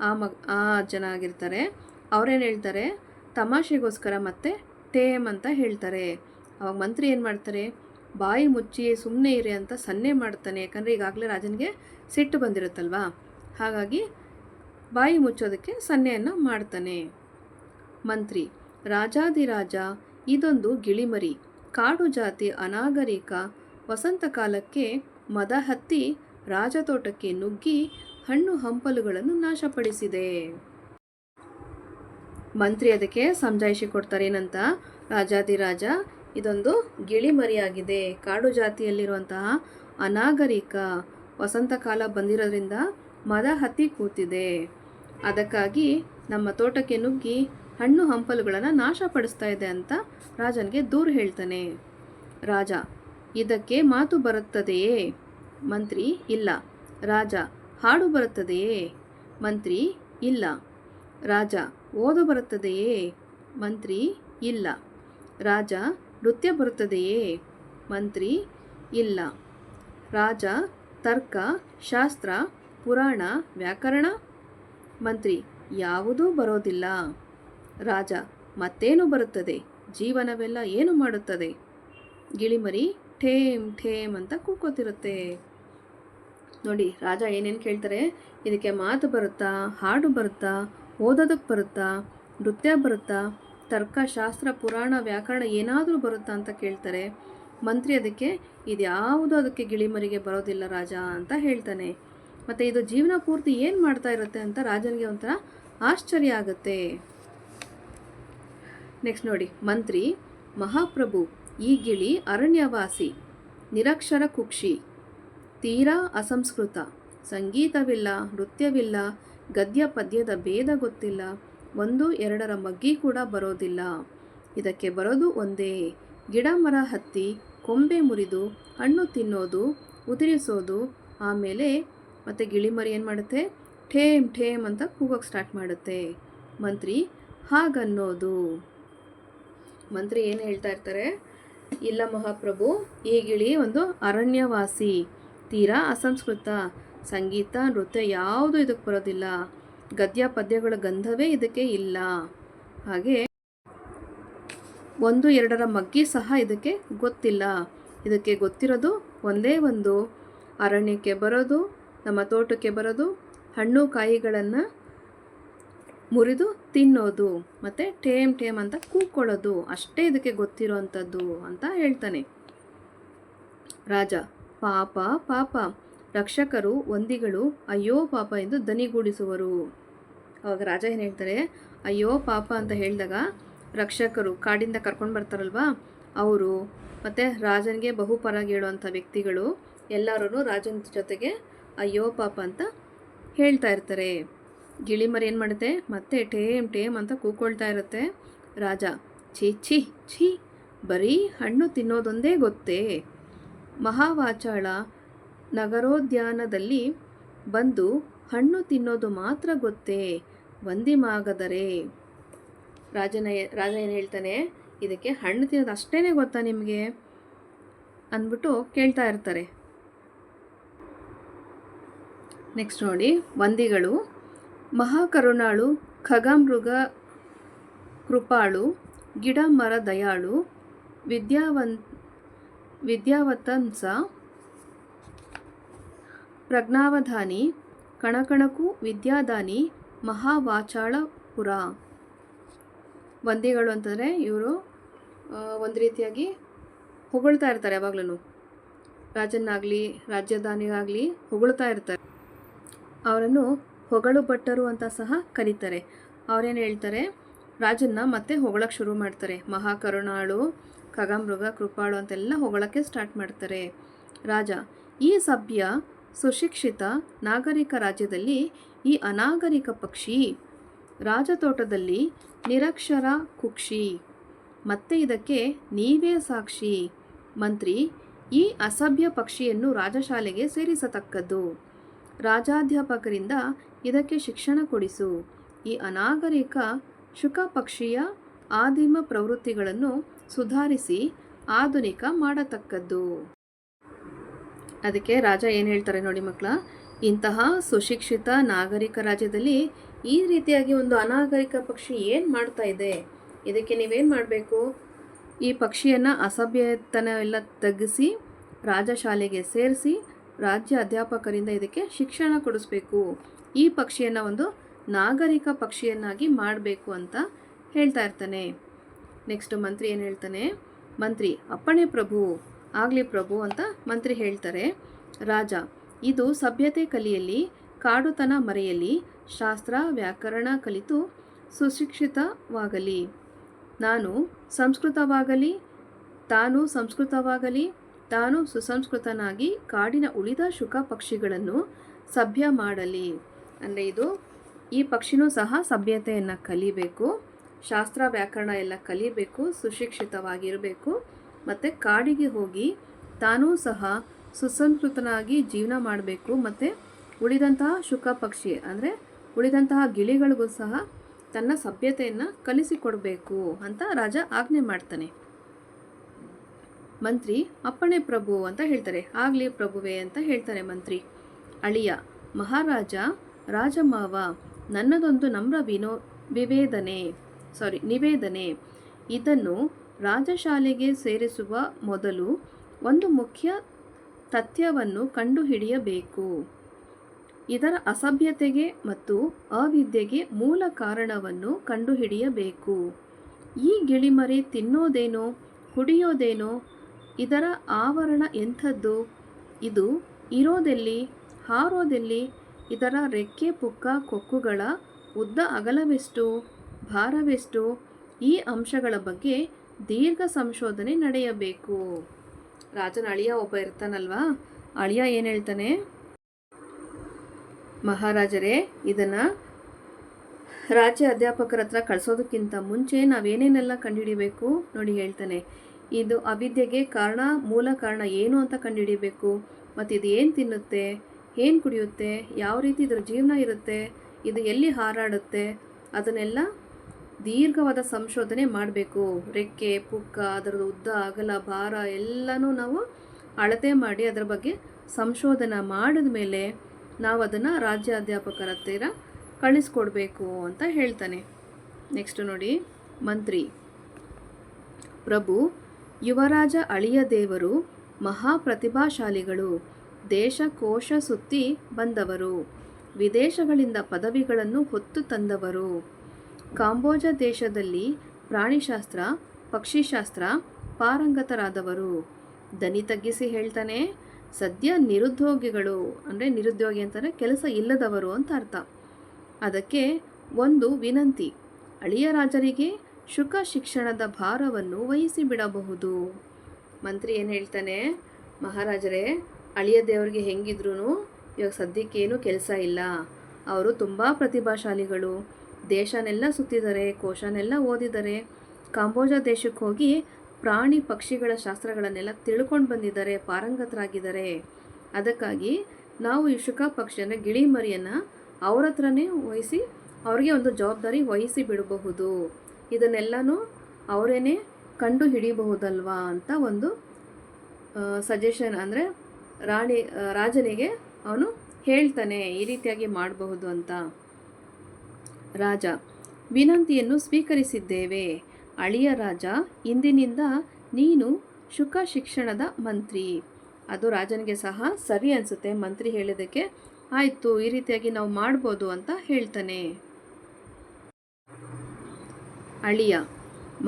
ಆ ಮಗ್, ಆ ಜನ ಆಗಿರ್ತಾರೆ. ಅವ್ರೇನು ಹೇಳ್ತಾರೆ? ತಮಾಷೆಗೋಸ್ಕರ ಮತ್ತೆ ಟೇಮ್ ಅಂತ ಹೇಳ್ತಾರೆ. ಅವಾಗ ಮಂತ್ರಿ ಏನು ಮಾಡ್ತಾರೆ? ಬಾಯಿ ಮುಚ್ಚಿ ಸುಮ್ಮನೆ ಇರಿ ಅಂತ ಸನ್ನೆ ಮಾಡ್ತಾನೆ. ಯಾಕಂದರೆ ಈಗಾಗಲೇ ರಾಜನಿಗೆ ಸಿಟ್ಟು ಬಂದಿರುತ್ತಲ್ವಾ? ಹಾಗಾಗಿ ಬಾಯಿ ಮುಚ್ಚೋದಕ್ಕೆ ಸನ್ನೆಯನ್ನು ಮಾಡ್ತಾನೆ. ಮಂತ್ರಿ, ರಾಜಾದಿರಾಜ, ಇದೊಂದು ಗಿಳಿಮರಿ. ಕಾಡು ಜಾತಿ ಅನಾಗರಿಕ ವಸಂತ ಕಾಲಕ್ಕೆ ಮದ ಹತ್ತಿ ರಾಜತೋಟಕ್ಕೆ ನುಗ್ಗಿ ಹಣ್ಣು ಹಂಪಲುಗಳನ್ನು ನಾಶಪಡಿಸಿದೆ. ಮಂತ್ರಿ ಅದಕ್ಕೆ ಸಮಜಾಯಿಷಿ ಕೊಡ್ತಾರೆ ಏನಂತ ರಾಜಾದಿರಾಜ ಇದೊಂದು ಗಿಳಿಮರಿಯಾಗಿದೆ. ಕಾಡು ಜಾತಿಯಲ್ಲಿರುವಂತಹ ಅನಾಗರಿಕ ವಸಂತ ಕಾಲ ಬಂದಿರೋದ್ರಿಂದ ಮದ ಹತ್ತಿ ಕೂತಿದೆ. ಅದಕ್ಕಾಗಿ ನಮ್ಮ ತೋಟಕ್ಕೆ ನುಗ್ಗಿ ಹಣ್ಣು ಹಂಪಲುಗಳನ್ನು ನಾಶಪಡಿಸ್ತಾ ಇದೆ ಅಂತ ರಾಜನಿಗೆ ದೂರು ಹೇಳ್ತಾನೆ. ರಾಜ, ಇದಕ್ಕೆ ಮಾತು ಬರುತ್ತದೆಯೇ? ಮಂತ್ರಿ, ಇಲ್ಲ. ರಾಜ, ಹಾಡು ಬರುತ್ತದೆಯೇ? ಮಂತ್ರಿ, ಇಲ್ಲ. ರಾಜ, ಓದು ಬರುತ್ತದೆಯೇ? ಮಂತ್ರಿ, ಇಲ್ಲ. ರಾಜ, ನೃತ್ಯ ಬರುತ್ತದೆಯೇ? ಮಂತ್ರಿ, ಇಲ್ಲ. ರಾಜ, ತರ್ಕ, ಶಾಸ್ತ್ರ, ಪುರಾಣ, ವ್ಯಾಕರಣ? ಮಂತ್ರಿ, ಯಾವುದೂ ಬರೋದಿಲ್ಲ. ರಾಜ, ಮತ್ತೇನು ಬರುತ್ತದೆ? ಜೀವನವೆಲ್ಲ ಏನು ಮಾಡುತ್ತದೆ? ಗಿಳಿಮರಿ ಠೇಮ್ ಠೇಮ್ ಅಂತ ಕೂಕೋತಿರುತ್ತೆ. ನೋಡಿ, ರಾಜ ಏನೇನು ಕೇಳ್ತಾರೆ? ಇದಕ್ಕೆ ಮಾತು ಬರುತ್ತಾ, ಹಾಡು ಬರುತ್ತಾ ಓದೋದಕ್ಕೆ ಬರುತ್ತಾ, ನೃತ್ಯ ಬರುತ್ತಾ ತರ್ಕ ಶಾಸ್ತ್ರ ಪುರಾಣ, ವ್ಯಾಕರಣ ಏನಾದರೂ ಬರುತ್ತಾ ಅಂತ ಕೇಳ್ತಾರೆ. ಮಂತ್ರಿ ಅದಕ್ಕೆ, ಇದ್ಯಾವುದು ಅದಕ್ಕೆ ಗಿಳಿಮರಿಗೆ ಬರೋದಿಲ್ಲ ರಾಜ ಅಂತ ಹೇಳ್ತಾನೆ. ಮತ್ತು ಇದು ಜೀವನ ಪೂರ್ತಿ ಏನು ಮಾಡ್ತಾ ಇರುತ್ತೆ ಅಂತ ರಾಜನಿಗೆ ಒಂಥರ ಆಶ್ಚರ್ಯ ಆಗುತ್ತೆ. ನೆಕ್ಸ್ಟ್ ನೋಡಿ, ಮಂತ್ರಿ, ಮಹಾಪ್ರಭು, ಈ ಗಿಳಿ ಅರಣ್ಯವಾಸಿ, ನಿರಕ್ಷರ ಕುಕ್ಷಿ, ತೀರಾ ಅಸಂಸ್ಕೃತ, ಸಂಗೀತವಿಲ್ಲ, ನೃತ್ಯವಿಲ್ಲ, ಗದ್ಯ ಪದ್ಯದ ಭೇದ ಗೊತ್ತಿಲ್ಲ, ಒಂದು ಎರಡರ ಮಗ್ಗಿ ಕೂಡ ಬರೋದಿಲ್ಲ. ಇದಕ್ಕೆ ಬರೋದು ಒಂದೇ, ಗಿಡ ಮರ ಹತ್ತಿ, ಕೊಂಬೆ ಮುರಿದು, ಹಣ್ಣು ತಿನ್ನೋದು, ಉದುರಿಸೋದು, ಆಮೇಲೆ ಮತ್ತು ಗಿಳಿಮರಿ ಏನು ಮಾಡುತ್ತೆ? ಠೇಮ್ ಠೇಮ್ ಅಂತ ಕೂಗೋಕ್ಕೆ ಸ್ಟಾರ್ಟ್ ಮಾಡುತ್ತೆ. ಮಂತ್ರಿ, ಹಾಗನ್ನೋದು. ಮಂತ್ರಿ ಏನು ಹೇಳ್ತಾ ಇರ್ತಾರೆ? ಇಲ್ಲ ಮಹಾಪ್ರಭು ಈಗಿಳಿ ಗಿಳಿ ಒಂದು ಅರಣ್ಯವಾಸಿ, ತೀರಾ ಅಸಂಸ್ಕೃತ, ಸಂಗೀತ, ನೃತ್ಯ ಯಾವುದು ಇದಕ್ಕೆ ಬರೋದಿಲ್ಲ. ಗದ್ಯ ಪದ್ಯಗಳ ಗಂಧವೇ ಇದಕ್ಕೆ ಇಲ್ಲ. ಹಾಗೆ ಒಂದು ಎರಡರ ಮಗ್ಗಿ ಸಹ ಇದಕ್ಕೆ ಗೊತ್ತಿಲ್ಲ. ಇದಕ್ಕೆ ಗೊತ್ತಿರೋದು ಒಂದೇ ಒಂದು. ಅರಣ್ಯಕ್ಕೆ ಬರೋದು, ನಮ್ಮ ತೋಟಕ್ಕೆ ಬರೋದು, ಹಣ್ಣು ಕಾಯಿಗಳನ್ನು ಮುರಿದು ತಿನ್ನೋದು, ಮತ್ತು ಟೇಮ್ ಟೇಮ್ ಅಂತ ಕೂಕ್ಕೊಳ್ಳೋದು ಅಷ್ಟೇ ಇದಕ್ಕೆ ಗೊತ್ತಿರೋವಂಥದ್ದು ಅಂತ ಹೇಳ್ತಾನೆ. ರಾಜ, ಪಾಪ ಪಾಪ. ರಕ್ಷಕರು ವಂದಿಗಳು ಅಯ್ಯೋ, ಪಾಪ ಎಂದು ದನಿಗೂಡಿಸುವರು. ಅವಾಗ ರಾಜ ಏನು ಹೇಳ್ತಾರೆ? ಅಯ್ಯೋ, ಪಾಪ ಅಂತ ಹೇಳಿದಾಗ ರಕ್ಷಕರು ಕಾಡಿಂದ ಕರ್ಕೊಂಡು ಬರ್ತಾರಲ್ವಾ? ಅವರು, ಮತ್ತು ರಾಜನಿಗೆ ಬಹುಪರಾಗಿ ಹೇಳುವಂಥ ವ್ಯಕ್ತಿಗಳು ಎಲ್ಲರೂ ರಾಜನ ಜೊತೆಗೆ ಅಯ್ಯೋ, ಪಾಪ ಅಂತ ಹೇಳ್ತಾ ಇರ್ತಾರೆ. ಗಿಳಿಮರಿ ಏನು ಮಾಡುತ್ತೆ? ಮತ್ತೆ ಟೇಮ್ ಟೇಮ್ ಅಂತ ಕೂಕೊಳ್ತಾ ಇರುತ್ತೆ. ರಾಜ, ಛೀ ಛೀ ಛೀ, ಬರೀ ಹಣ್ಣು ತಿನ್ನೋದೊಂದೇ ಗೊತ್ತೇ? ಮಹಾವಾಚಾಳ ನಗರೋದ್ಯಾನದಲ್ಲಿ ಬಂದು ಹಣ್ಣು ತಿನ್ನೋದು ಮಾತ್ರ ಗೊತ್ತೇ? ವಂದಿಮಾಗದರೆ ರಾಜನ ರಾಜ ಏನು ಹೇಳ್ತಾನೆ? ಇದಕ್ಕೆ ಹಣ್ಣು ತಿನ್ನೋದು ಅಷ್ಟೇ ಗೊತ್ತಾ ನಿಮಗೆ? ಅಂದ್ಬಿಟ್ಟು ಕೇಳ್ತಾ ಇರ್ತಾರೆ. ನೆಕ್ಸ್ಟ್ ನೋಡಿ ವಂದಿಗಳು ಮಹಾಕರುಣಾಳು, ಖಗಮೃಗ ಕೃಪಾಳು ಗಿಡ ಮರ ದಯಾಳು ವಿದ್ಯಾವನ್ ವಿದ್ಯಾವತಂಸ, ಪ್ರಜ್ಞಾವಧಾನಿ, ಕಣಕಣಕು, ವಿದ್ಯಾದಾನಿ ಮಹಾವಾಚಾಳಪುರ ವಂದಿಗಳು ಅಂತಂದರೆ ಇವರು ಒಂದು ರೀತಿಯಾಗಿ ಹೊಗಳ್ತಾ ಇರ್ತಾರೆ ಯಾವಾಗ್ಲೂ ರಾಜನಾಗಲಿ ರಾಜ್ಯದಾನಿಗಾಗಲಿ ಹೊಗಳ್ತಾ ಇರ್ತಾರೆ. ಅವರನ್ನು ಹೊಗಳು ಭಟ್ಟರು ಅಂತ ಸಹ ಕರೀತಾರೆ. ಅವರೇನು ಹೇಳ್ತಾರೆ? ರಾಜನ್ನ ಮತ್ತೆ ಹೊಗಳಕ್ಕೆ ಶುರು ಮಾಡ್ತಾರೆ. ಮಹಾಕರುಣಾಳು ಖಗಮೃಗ ಕೃಪಾಳು ಅಂತೆಲ್ಲ ಹೊಗಳಕ್ಕೆ ಸ್ಟಾರ್ಟ್ ಮಾಡ್ತಾರೆ. ರಾಜ, ಈ ಸಭ್ಯ ಸುಶಿಕ್ಷಿತ ನಾಗರಿಕ ರಾಜ್ಯದಲ್ಲಿ ಈ ಅನಾಗರಿಕ ಪಕ್ಷಿ ರಾಜತೋಟದಲ್ಲಿ ನಿರಕ್ಷರ ಕುಕ್ಷಿ. ಮತ್ತೆ ಇದಕ್ಕೆ ನೀವೇ ಸಾಕ್ಷಿ. ಮಂತ್ರಿ, ಈ ಅಸಭ್ಯ ಪಕ್ಷಿಯನ್ನು ರಾಜಶಾಲೆಗೆ ಸೇರಿಸತಕ್ಕದ್ದು. ರಾಜಾಧ್ಯಾಪಕರಿಂದ ಇದಕ್ಕೆ ಶಿಕ್ಷಣ ಕೊಡಿಸು. ಈ ಅನಾಗರಿಕ ಶುಕ ಪಕ್ಷಿಯ ಆದಿಮ ಪ್ರವೃತ್ತಿಗಳನ್ನು ಸುಧಾರಿಸಿ ಆಧುನಿಕ ಮಾಡತಕ್ಕದ್ದು. ಅದಕ್ಕೆ ರಾಜ ಏನು ಹೇಳ್ತಾರೆ ನೋಡಿ ಮಕ್ಕಳ ಇಂತಹ ಸುಶಿಕ್ಷಿತ ನಾಗರಿಕ ರಾಜ್ಯದಲ್ಲಿ ಈ ರೀತಿಯಾಗಿ ಒಂದು ಅನಾಗರಿಕ ಪಕ್ಷಿ ಏನು ಮಾಡ್ತಾ ಇದೆ? ಇದಕ್ಕೆ ನೀವೇನು ಮಾಡಬೇಕು? ಈ ಪಕ್ಷಿಯನ್ನು ಅಸಭ್ಯತನ ಎಲ್ಲ ತಗ್ಗಿಸಿ ರಾಜಶಾಲೆಗೆ ಸೇರಿಸಿ ರಾಜ್ಯ ಅಧ್ಯಾಪಕರಿಂದ ಇದಕ್ಕೆ ಶಿಕ್ಷಣ ಕೊಡಿಸ್ಬೇಕು. ಈ ಪಕ್ಷಿಯನ್ನು ಒಂದು ನಾಗರಿಕ ಪಕ್ಷಿಯನ್ನಾಗಿ ಮಾಡಬೇಕು ಅಂತ ಹೇಳ್ತಾ ಇರ್ತಾನೆ. ನೆಕ್ಸ್ಟ್ ಮಂತ್ರಿ ಏನು ಹೇಳ್ತಾನೆ? ಮಂತ್ರಿ, ಅಪ್ಪಣೆ ಪ್ರಭು, ಆಗಲಿ ಪ್ರಭು ಅಂತ ಮಂತ್ರಿ ಹೇಳ್ತಾರೆ. ರಾಜ, ಇದು ಸಭ್ಯತೆ ಕಲಿಯಲ್ಲಿ, ಕಾಡುತನ ಮರೆಯಲ್ಲಿ, ಶಾಸ್ತ್ರ ವ್ಯಾಕರಣ ಕಲಿತು ಸುಶಿಕ್ಷಿತವಾಗಲಿ. ನಾನು ಸಂಸ್ಕೃತವಾಗಲಿ, ತಾನು ಸಂಸ್ಕೃತವಾಗಲಿ, ತಾನು ಸುಸಂಸ್ಕೃತನಾಗಿ ಕಾಡಿನ ಉಳಿದ ಶುಕ ಪಕ್ಷಿಗಳನ್ನು ಸಭ್ಯ ಮಾಡಲಿ. ಅಂದರೆ ಇದು ಈ ಪಕ್ಷಿನೂ ಸಹ ಸಭ್ಯತೆಯನ್ನು ಕಲಿಬೇಕು, ಶಾಸ್ತ್ರ ವ್ಯಾಕರಣ ಎಲ್ಲ ಕಲಿಬೇಕು, ಸುಶಿಕ್ಷಿತವಾಗಿರಬೇಕು, ಮತ್ತು ಕಾಡಿಗೆ ಹೋಗಿ ತಾನೂ ಸಹ ಸುಸಂಸ್ಕೃತನಾಗಿ ಜೀವನ ಮಾಡಬೇಕು, ಮತ್ತು ಉಳಿದಂತಹ ಶುಕ ಪಕ್ಷಿ ಅಂದರೆ ಉಳಿದಂತಹ ಗಿಳಿಗಳಿಗೂ ಸಹ ತನ್ನ ಸಭ್ಯತೆಯನ್ನು ಕಲಿಸಿಕೊಡಬೇಕು ಅಂತ ರಾಜ ಆಜ್ಞೆ ಮಾಡ್ತಾನೆ. ಮಂತ್ರಿ, ಅಪ್ಪಣೆ ಪ್ರಭು ಅಂತ ಹೇಳ್ತಾರೆ. ಆಗಲಿ ಪ್ರಭುವೆ ಅಂತ ಹೇಳ್ತಾರೆ ಮಂತ್ರಿ. ಅಳಿಯ, ಮಹಾರಾಜ ರಾಜಮಾವ, ನನ್ನದೊಂದು ನಮ್ರ ವಿನೋ, ವಿವೇದನೆ, ಸಾರಿ, ನಿವೇದನೆ. ಇದನ್ನು ರಾಜಶಾಲೆಗೆ ಸೇರಿಸುವ ಮೊದಲು ಒಂದು ಮುಖ್ಯ ತಥ್ಯವನ್ನು ಕಂಡುಹಿಡಿಯಬೇಕು. ಇದರ ಅಸಭ್ಯತೆಗೆ ಮತ್ತು ಅವಿದ್ಯೆಗೆ ಮೂಲ ಕಾರಣವನ್ನು ಕಂಡುಹಿಡಿಯಬೇಕು. ಈ ಗಿಳಿಮರಿ ತಿನ್ನೋದೇನೋ, ಕುಡಿಯೋದೇನೋ, ಇದರ ಆವರಣ ಎಂಥದ್ದು? ಇದು ಇರೋದೆಲ್ಲಿ, ಹಾರೋದೆಲ್ಲಿ? ಇದರ ರೆಕ್ಕೆ, ಪುಕ್ಕ, ಕೊಕ್ಕುಗಳ ಉದ್ದ ಅಗಲವೆಷ್ಟು, ಭಾರವೆಷ್ಟು? ಈ ಅಂಶಗಳ ಬಗ್ಗೆ ದೀರ್ಘ ಸಂಶೋಧನೆ ನಡೆಯಬೇಕು. ರಾಜನ ಅಳಿಯ ಒಬ್ಬ ಇರ್ತಾನಲ್ವಾ? ಅಳಿಯ ಏನು ಹೇಳ್ತಾನೆ? ಮಹಾರಾಜರೇ, ಇದನ್ನು ರಾಜ್ಯ ಅಧ್ಯಾಪಕರ ಹತ್ರ ಕಳಿಸೋದಕ್ಕಿಂತ ಮುಂಚೆ ನಾವೇನೇನೆಲ್ಲ ಕಂಡುಹಿಡಿಬೇಕು? ನೋಡಿ ಹೇಳ್ತಾನೆ. ಇದು ಅವಿದ್ಯೆಗೆ ಕಾರಣ, ಮೂಲ ಕಾರಣ ಏನು ಅಂತ ಕಂಡುಹಿಡಿಬೇಕು? ಮತ್ತು ಇದು ಏನು ತಿನ್ನುತ್ತೆ? ಏನು ಕುಡಿಯುತ್ತೆ? ಯಾವ ರೀತಿ ಇದರ ಜೀವನ ಇರುತ್ತೆ? ಇದು ಎಲ್ಲಿ ಹಾರಾಡುತ್ತೆ? ಅದನ್ನೆಲ್ಲ ದೀರ್ಘವಾದ ಸಂಶೋಧನೆ ಮಾಡಬೇಕು. ರೆಕ್ಕೆ, ಪುಕ್ಕ, ಅದರದ್ದು ಉದ್ದ, ಅಗಲ, ಭಾರ ಎಲ್ಲನೂ ನಾವು ಅಳತೆ ಮಾಡಿ ಅದರ ಬಗ್ಗೆ ಸಂಶೋಧನೆ ಮಾಡಿದ ಮೇಲೆ ನಾವು ಅದನ್ನು ರಾಜ್ಯ ಅಧ್ಯಾಪಕರ ಹತ್ತಿರ ಕಳಿಸ್ಕೊಡ್ಬೇಕು ಅಂತ ಹೇಳ್ತಾನೆ. ನೆಕ್ಸ್ಟ್ ನೋಡಿ, ಮಂತ್ರಿ. ಪ್ರಭು, ಯುವರಾಜ ಅಳಿಯ ದೇವರು ಮಹಾಪ್ರತಿಭಾಶಾಲಿಗಳು. ದೇಶ ಕೋಶ ಸುತ್ತಿ ಬಂದವರು. ವಿದೇಶಗಳಿಂದ ಪದವಿಗಳನ್ನು ಹೊತ್ತು ತಂದವರು. ಕಾಂಬೋಜ ದೇಶದಲ್ಲಿ ಪ್ರಾಣಿಶಾಸ್ತ್ರ, ಪಕ್ಷಿಶಾಸ್ತ್ರ ಪಾರಂಗತರಾದವರು. ದನಿ ತಗ್ಗಿಸಿ ಹೇಳ್ತಾನೆ, ಸದ್ಯ ನಿರುದ್ಯೋಗಿಗಳು, ಅಂದರೆ ನಿರುದ್ಯೋಗಿ ಅಂತಾರೆ ಕೆಲಸ ಇಲ್ಲದವರು ಅಂತ ಅರ್ಥ. ಅದಕ್ಕೆ ಒಂದು ವಿನಂತಿ, ಅಳಿಯ ರಾಜರಿಗೆ ಶುಕ ಶಿಕ್ಷಣದ ಭಾರವನ್ನು ವಹಿಸಿ ಬಿಡಬಹುದು. ಮಂತ್ರಿ ಏನು ಹೇಳ್ತಾನೆ, ಮಹಾರಾಜರೇ ಅಳಿಯ ದೇವರಿಗೆ ಹೆಂಗಿದ್ರು ಇವಾಗ ಸದ್ಯಕ್ಕೇನು ಕೆಲಸ ಇಲ್ಲ. ಅವರು ತುಂಬ ಪ್ರತಿಭಾಶಾಲಿಗಳು. ದೇಶನೆಲ್ಲ ಸುತ್ತಿದ್ದಾರೆ ಕೋಶನೆಲ್ಲ ಓದಿದ್ದಾರೆ ಕಾಂಬೋಜ ದೇಶಕ್ಕೆ ಹೋಗಿ ಪ್ರಾಣಿ ಪಕ್ಷಿಗಳ ಶಾಸ್ತ್ರಗಳನ್ನೆಲ್ಲ ತಿಳ್ಕೊಂಡು ಬಂದಿದ್ದಾರೆ, ಪಾರಂಗತರಾಗಿದ್ದಾರೆ. ಅದಕ್ಕಾಗಿ ನಾವು ಈ ಶುಕ ಪಕ್ಷಿ ಅಂದರೆ ಗಿಳಿ ಮರಿಯನ್ನು ಅವ್ರ ಹತ್ರನೇ ವಹಿಸಿ ಅವ್ರಿಗೆ ಒಂದು ಜವಾಬ್ದಾರಿ ವಹಿಸಿ ಬಿಡಬಹುದು. ಇದನ್ನೆಲ್ಲನೂ ಅವರೇನೆ ಕಂಡು ಹಿಡಿಯಬಹುದಲ್ವಾ ಅಂತ ಒಂದು ಸಜೆಷನ್ ಅಂದರೆ ರಾಣಿ ರಾಜನಿಗೆ ಅವನು ಹೇಳ್ತಾನೆ, ಈ ರೀತಿಯಾಗಿ ಮಾಡಬಹುದು ಅಂತ. ರಾಜ, ವಿನಂತಿಯನ್ನು ಸ್ವೀಕರಿಸಿದ್ದೇವೆ. ಅಳಿಯ ರಾಜ, ಇಂದಿನಿಂದ ನೀನು ಶುಕ ಶಿಕ್ಷಣದ ಮಂತ್ರಿ. ಅದು ರಾಜನಿಗೆ ಸಹ ಸರಿ ಅನಿಸುತ್ತೆ, ಮಂತ್ರಿ ಹೇಳಿದ್ದಕ್ಕೆ. ಆಯಿತು, ಈ ರೀತಿಯಾಗಿ ನಾವು ಮಾಡ್ಬೋದು ಅಂತ ಹೇಳ್ತಾನೆ. ಅಳಿಯ,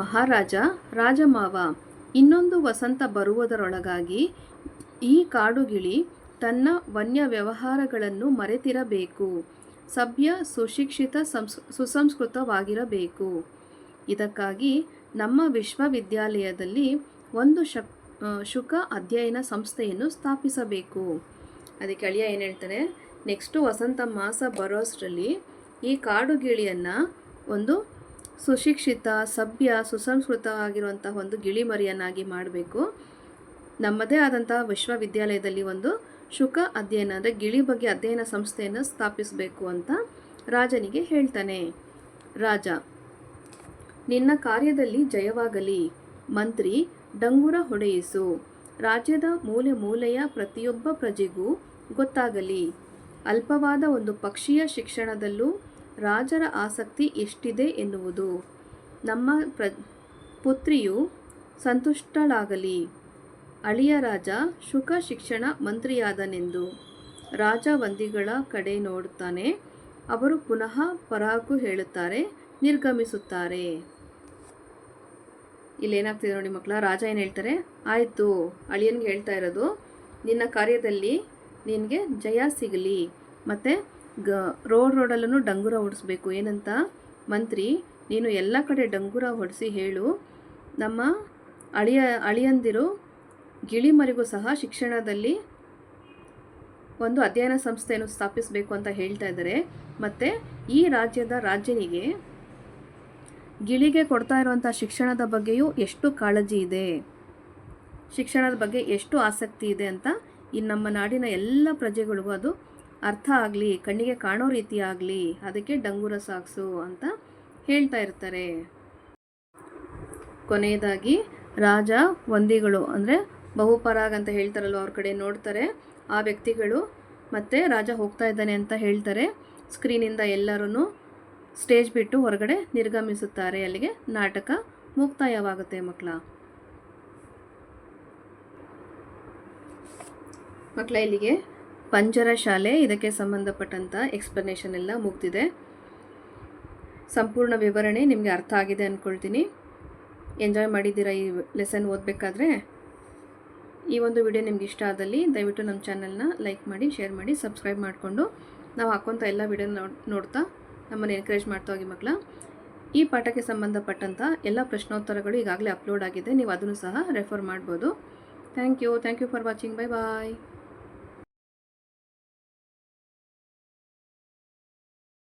ಮಹಾರಾಜ ರಾಜಮಾವ ಇನ್ನೊಂದು ವಸಂತ ಬರುವುದರೊಳಗಾಗಿ ಈ ಕಾಡುಗಿಳಿ ತನ್ನ ವನ್ಯ ವ್ಯವಹಾರಗಳನ್ನು ಮರೆತಿರಬೇಕು. ಸಭ್ಯ, ಸುಶಿಕ್ಷಿತ, ಸಂಸ್, ಸುಸಂಸ್ಕೃತವಾಗಿರಬೇಕು. ಇದಕ್ಕಾಗಿ ನಮ್ಮ ವಿಶ್ವವಿದ್ಯಾಲಯದಲ್ಲಿ ಒಂದು ಶಕ್ ಶುಕ ಅಧ್ಯಯನ ಸಂಸ್ಥೆಯನ್ನು ಸ್ಥಾಪಿಸಬೇಕು. ಅದಕ್ಕೆ ಅಳಿಯ ಏನು ಹೇಳ್ತಾರೆ ನೆಕ್ಸ್ಟು ವಸಂತ ಮಾಸ ಬರೋಷ್ಟರಲ್ಲಿ ಈ ಕಾಡುಗಿಳಿಯನ್ನು ಒಂದು ಸುಶಿಕ್ಷಿತ, ಸಭ್ಯ, ಸುಸಂಸ್ಕೃತವಾಗಿರುವಂತಹ ಒಂದು ಗಿಳಿಮರಿಯನ್ನಾಗಿ ಮಾಡಬೇಕು. ನಮ್ಮದೇ ಆದಂತಹ ವಿಶ್ವವಿದ್ಯಾಲಯದಲ್ಲಿ ಒಂದು ಶುಕ ಅಧ್ಯಯನ, ಅಂದರೆ ಗಿಳಿ ಬಗ್ಗೆ ಅಧ್ಯಯನ ಸಂಸ್ಥೆಯನ್ನು ಸ್ಥಾಪಿಸಬೇಕು ಅಂತ ರಾಜನಿಗೆ ಹೇಳ್ತಾನೆ. ರಾಜ, ನಿನ್ನ ಕಾರ್ಯದಲ್ಲಿ ಜಯವಾಗಲಿ. ಮಂತ್ರಿ, ಡಂಗುರ ಹೊಡೆಯಿಸು. ರಾಜ್ಯದ ಮೂಲೆ ಮೂಲೆಯ ಪ್ರತಿಯೊಬ್ಬ ಪ್ರಜೆಗೂ ಗೊತ್ತಾಗಲಿ. ಅಲ್ಪವಾದ ಒಂದು ಪಕ್ಷಿಯ ಶಿಕ್ಷಣದಲ್ಲೂ ರಾಜರ ಆಸಕ್ತಿ ಎಷ್ಟಿದೆ ಎನ್ನುವುದು. ನಮ್ಮ ಪ್ರ, ಪುತ್ರಿಯು ಸಂತುಷ್ಟಳಾಗಲಿ. ಅಳಿಯ ರಾಜ ಶುಕ ಶಿಕ್ಷಣ ಮಂತ್ರಿಯಾದನೆಂದು ರಾಜ ವಂದಿಗಳ ಕಡೆ ನೋಡುತ್ತಾನೆ. ಅವರು ಪುನಃ ಪರಾಗು ಹೇಳುತ್ತಾರೆ, ನಿರ್ಗಮಿಸುತ್ತಾರೆ. ಇಲ್ಲೇನಾಗ್ತಿದೆ ನೋಡಿ ಮಕ್ಕಳ, ರಾಜ ಏನು ಹೇಳ್ತಾರೆ? ಆಯಿತು, ಅಳಿಯನ್ಗೆ ಹೇಳ್ತಾ ಇರೋದು, ನಿನ್ನ ಕಾರ್ಯದಲ್ಲಿ ನಿನಗೆ ಜಯ ಸಿಗಲಿ. ಮತ್ತು ಗ, ರೋಡ್ ರೋಡಲ್ಲೂ ಡಂಗುರ ಹೊಡಿಸ್ಬೇಕು ಏನಂತ? ಮಂತ್ರಿ, ನೀನು ಎಲ್ಲ ಕಡೆ ಡಂಗುರ ಹೊಡಿಸಿ ಹೇಳು. ನಮ್ಮ ಅಳಿಯ, ಅಳಿಯಂದಿರು ಗಿಳಿಮರಿಗೂ ಸಹ ಶಿಕ್ಷಣದಲ್ಲಿ ಒಂದು ಅಧ್ಯಯನ ಸಂಸ್ಥೆಯನ್ನು ಸ್ಥಾಪಿಸಬೇಕು ಅಂತ ಹೇಳ್ತಾ ಇದ್ದಾರೆ. ಮತ್ತು ಈ ರಾಜ್ಯದ ರಾಜ್ಯನಿಗೆ ಗಿಳಿಗೆ ಕೊಡ್ತಾ ಇರುವಂಥ ಶಿಕ್ಷಣದ ಬಗ್ಗೆಯೂ ಎಷ್ಟು ಕಾಳಜಿ ಇದೆ? ಶಿಕ್ಷಣದ ಬಗ್ಗೆ ಎಷ್ಟು ಆಸಕ್ತಿ ಇದೆ ಅಂತ ಈ ನಮ್ಮ ನಾಡಿನ ಎಲ್ಲ ಪ್ರಜೆಗಳಿಗೂ ಅದು ಅರ್ಥ ಆಗಲಿ, ಕಣ್ಣಿಗೆ ಕಾಣೋ ರೀತಿ ಆಗಲಿ, ಅದಕ್ಕೆ ಡಂಗುರ ಸಾಕ್ಸು ಅಂತ ಹೇಳ್ತಾ ಇರ್ತಾರೆ. ಕೊನೆಯದಾಗಿ ರಾಜ, ವಂದಿಗಳು ಅಂದರೆ ಬಹುಪರಾಗ್ ಅಂತ ಹೇಳ್ತಾರಲ್ವ ಅವ್ರ ಕಡೆ ನೋಡ್ತಾರೆ. ಆ ವ್ಯಕ್ತಿಗಳು ಮತ್ತೆ ರಾಜ ಹೋಗ್ತಾ ಇದ್ದಾನೆ ಅಂತ ಹೇಳ್ತಾರೆ. ಸ್ಕ್ರೀನಿಂದ ಎಲ್ಲರೂ ಸ್ಟೇಜ್ ಬಿಟ್ಟು ಹೊರಗಡೆ ನಿರ್ಗಮಿಸುತ್ತಾರೆ. ಅಲ್ಲಿಗೆ ನಾಟಕ ಮುಕ್ತಾಯವಾಗುತ್ತೆ ಮಕ್ಕಳ ಮಕ್ಕಳ ಇಲ್ಲಿಗೆ ಪಂಜರ ಶಾಲೆ ಇದಕ್ಕೆ ಸಂಬಂಧಪಟ್ಟಂಥ ಎಕ್ಸ್ಪ್ಲನೇಷನ್ ಎಲ್ಲ ಮುಗ್ದಿದೆ. ಸಂಪೂರ್ಣ ವಿವರಣೆ ನಿಮಗೆ ಅರ್ಥ ಆಗಿದೆ ಅಂದ್ಕೊಳ್ತೀನಿ ಎಂಜಾಯ್ ಮಾಡಿದ್ದೀರಾ ಈ ಲೆಸನ್ ಓದಬೇಕಾದ್ರೆ? ಈ ಒಂದು ವಿಡಿಯೋ ನಿಮ್ಗೆ ಇಷ್ಟ ಆದಲ್ಲಿ ದಯವಿಟ್ಟು ನಮ್ಮ ಚಾನಲ್ನ ಲೈಕ್ ಮಾಡಿ, ಶೇರ್ ಮಾಡಿ, ಸಬ್ಸ್ಕ್ರೈಬ್ ಮಾಡಿಕೊಂಡು ನಾವು ಹಾಕೋಂಥ ಎಲ್ಲ ವಿಡಿಯೋ ನೋಡ್ ನೋಡ್ತಾ ನಮ್ಮನ್ನು ಎನ್ಕರೇಜ್ ಮಾಡ್ತಾ ಹೋಗಿ ಮಕ್ಕಳ. ಈ ಪಾಠಕ್ಕೆ ಸಂಬಂಧಪಟ್ಟಂಥ ಎಲ್ಲ ಪ್ರಶ್ನೋತ್ತರಗಳು ಈಗಾಗಲೇ ಅಪ್ಲೋಡ್ ಆಗಿದೆ. ನೀವು ಅದನ್ನು ಸಹ ರೆಫರ್ ಮಾಡ್ಬೋದು. Thank you thank you for watching bye bye